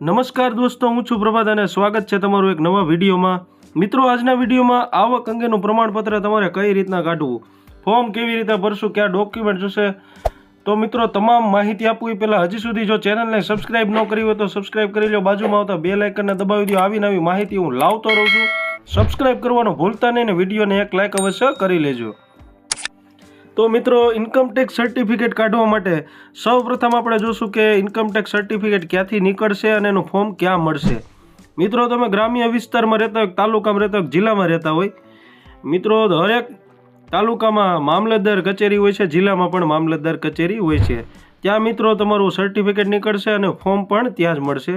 નમસ્કાર દોસ્તો, હું છું પ્રભાત અને સ્વાગત છે તમારું એક નવા વિડીયોમાં. મિત્રો, આજના વિડીયોમાં આવક અંગેનું પ્રમાણપત્ર તમારે કઈ રીતના કાઢવું? ફોર્મ કેવી રીતે ભરશું? કયા ડોક્યુમેન્ટ જોશે? તો મિત્રો, તમામ માહિતી આપું એ પહેલાં હજી સુધી જો ચેનલને સબસ્ક્રાઇબ ન કરી હોય તો સબસ્ક્રાઇબ કરી લો. બાજુમાં આવતા બે લાઇકનને દબાવી દો. આવી નવી માહિતી હું લાવતો રહું છું. સબસ્ક્રાઇબ કરવાનું ભૂલતા નહીં ને વિડીયોને એક લાઇક અવશ્ય કરી લેજો. તો મિત્રો ઇન્કમટેક્સ સર્ટિફિકેટ કાઢવા માટે સૌ આપણે જોશું કે ઇન્કમટેક્સ સર્ટિફિકેટ ક્યાંથી નીકળશે અને એનું ફોર્મ ક્યાં મળશે. મિત્રો, તમે ગ્રામ્ય વિસ્તારમાં રહેતા હોય તાલુકામાં રહેતા હોય જિલ્લામાં રહેતા હોય, મિત્રો, દરેક તાલુકામાં મામલતદાર કચેરી હોય છે, જિલ્લામાં પણ મામલતદાર કચેરી હોય છે. ત્યાં મિત્રો તમારું સર્ટિફિકેટ નીકળશે અને ફોર્મ પણ ત્યાં જ મળશે.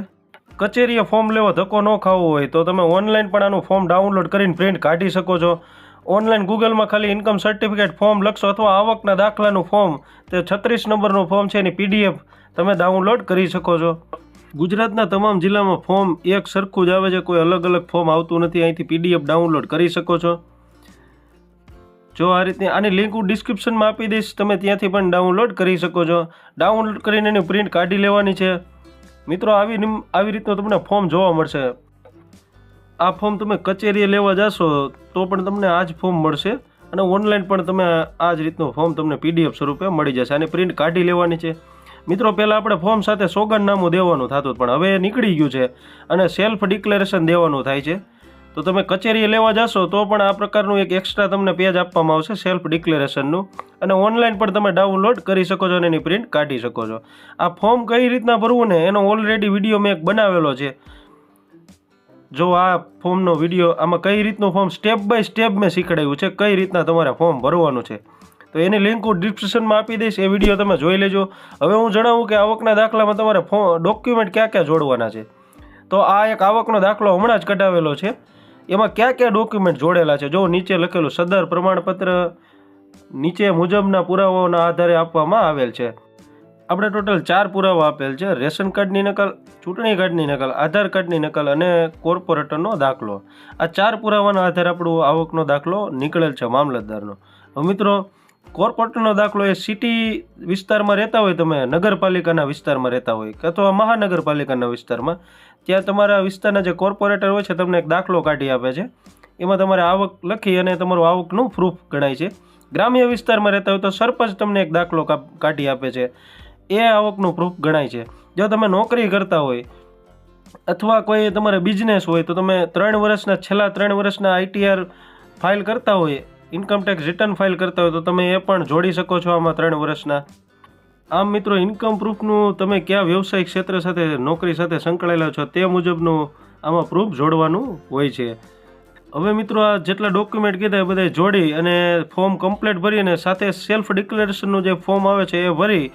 કચેરીએ ફોર્મ લેવા ધક્કો ન ખાવો હોય તો તમે ઓનલાઈન પણ આનું ફોર્મ ડાઉનલોડ કરીને પ્રિન્ટ કાઢી શકો છો. ઓનલાઈન ગૂગલમાં ખાલી ઇન્કમ સર્ટિફિકેટ ફોર્મ લખશો અથવા આવકના દાખલાનું ફોર્મ, તે છત્રીસ નંબરનું ફોર્મ છે એની પીડીએફ તમે ડાઉનલોડ કરી શકો છો. ગુજરાતના તમામ જિલ્લામાં ફોર્મ એક સરખું જ આવે છે, કોઈ અલગ અલગ ફોર્મ આવતું નથી, અહીંથી પીડીએફ ડાઉનલોડ કરી શકો છો. જો આ રીતની આની લિંક હું ડિસ્ક્રિપ્શનમાં આપી દઈશ, તમે ત્યાંથી પણ ડાઉનલોડ કરી શકો છો. ડાઉનલોડ કરીને એની પ્રિન્ટ કાઢી લેવાની છે. મિત્રો, આવી આવી રીતનું તમને ફોર્મ જોવા મળશે. આ ફોર્મ તમે કચેરીએ લેવા જશો તો પણ તમને આ જ ફોર્મ મળશે અને ઓનલાઈન પણ તમે આ જ રીતનું ફોર્મ તમને પીડીએફ સ્વરૂપે મળી જશે અને પ્રિન્ટ કાઢી લેવાની છે. મિત્રો, પહેલાં આપણે ફોર્મ સાથે સોગંદનામું દેવાનું થતું પણ હવે એ નીકળી ગયું છે અને સેલ્ફ ડિક્લેરેશન દેવાનું થાય છે. તો તમે કચેરીએ લેવા જશો તો પણ આ પ્રકારનું એક એક્સ્ટ્રા તમને પેજ આપવામાં આવશે સેલ્ફ ડિક્લેરેશનનું અને ઓનલાઈન પણ તમે ડાઉનલોડ કરી શકો છો અને એની પ્રિન્ટ કાઢી શકો છો. આ ફોર્મ કઈ રીતના ભરવું ને એનો ઓલરેડી વીડિયો મેં એક બનાવેલો છે. જો આ ફોર્મનો વીડિયો આમાં કઈ રીતનું ફોર્મ સ્ટેપ બાય સ્ટેપ મેં શીખડાયું છે, કઈ રીતના તમારે ફોર્મ ભરવાનું છે, તો એની લિંક હું ડિસ્ક્રિપ્શનમાં આપી દઈશ, એ વીડિયો તમે જોઈ લેજો. હવે હું જણાવું કે આવકના દાખલામાં તમારે ડોક્યુમેન્ટ ક્યાં ક્યાં જોડવાના છે. તો આ એક આવકનો દાખલો હમણાં જ કઢાવેલો છે, એમાં કયા કયા ડોક્યુમેન્ટ જોડેલા છે, જો નીચે લખેલું સદર પ્રમાણપત્ર, નીચે મુજબના પુરાવાઓના આધારે આપવામાં આવેલ છે. આપણે ટોટલ ચાર પુરાવા આપેલ છે. રેશન કાર્ડની નકલ, ચૂંટણી કાર્ડની નકલ, આધાર કાર્ડની નકલ અને કોર્પોરેટરનો દાખલો. આ ચાર પુરાવાના આધારે આપણો આવકનો દાખલો નીકળેલ છે મામલતદારનો. મિત્રો, કોર્પોરેટરનો દાખલો એ સિટી વિસ્તારમાં રહેતા હોય, તમે નગરપાલિકાના વિસ્તારમાં રહેતા હોય અથવા મહાનગરપાલિકાના વિસ્તારમાં, ત્યાં તમારા વિસ્તારના જે કોર્પોરેટર હોય છે, તમને એક દાખલો કાઢી આપે છે. એમાં તમારે આવક લખી અને તમારું આવકનું પ્રૂફ ગણાય છે. ગ્રામ્ય વિસ્તારમાં રહેતા હોય તો સરપંચ તમને એક દાખલો કાઢી આપે છે. એ આવકનું પ્રૂફ ગણાય છે. જો તમે નોકરી કરતા હોય અથવા કોઈ તમારે બિઝનેસ હોય, તો તમે ત્રણ વર્ષના, છેલ્લા ત્રણ વર્ષના આઈટીઆર ફાઇલ કરતા હોય ઇન્કમટેક્સ રિટર્ન ફાઇલ કરતા હોય, તો તમે એ પણ જોડી શકો છો આમાં ત્રણ વર્ષના. આમ મિત્રો ઇન્કમ પ્રૂફનું તમે કયા વ્યવસાયિક ક્ષેત્ર સાથે, નોકરી સાથે સંકળાયેલા છો તે મુજબનું આમાં પ્રૂફ જોડવાનું હોય છે. હવે મિત્રો આ જેટલા ડોક્યુમેન્ટ કીધા એ બધા જોડી અને ફોર્મ કમ્પ્લીટ ભરી અને સાથે સેલ્ફ ડિક્લેરેશનનું જે ફોર્મ આવે છે એ ભરી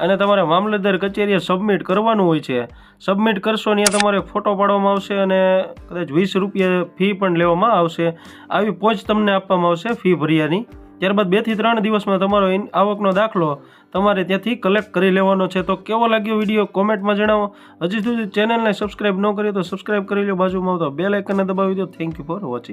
અને તમારે મામલતદાર કચેરીએ સબમિટ કરવાનું હોય છે. સબમિટ કરશો ત્યાં તમારે ફોટો પાડવામાં આવશે અને કદાચ વીસ રૂપિયા ફી પણ લેવામાં આવશે. આવી પહોંચ તમને આપવામાં આવશે ફી ભર્યાની. ત્યારબાદ બેથી ત્રણ દિવસમાં તમારો આવકનો દાખલો તમારે ત્યાંથી કલેક્ટ કરી લેવાનો છે. તો કેવો લાગ્યો વીડિયો? કોમેન્ટમાં જણાવો. હજી સુધી ચેનલને સબસ્ક્રાઇબ ન કરી તો સબસ્ક્રાઇબ કરી લો બાજુમાં આવતો બે લાઇકનને દબાવી દો. Thank you for watching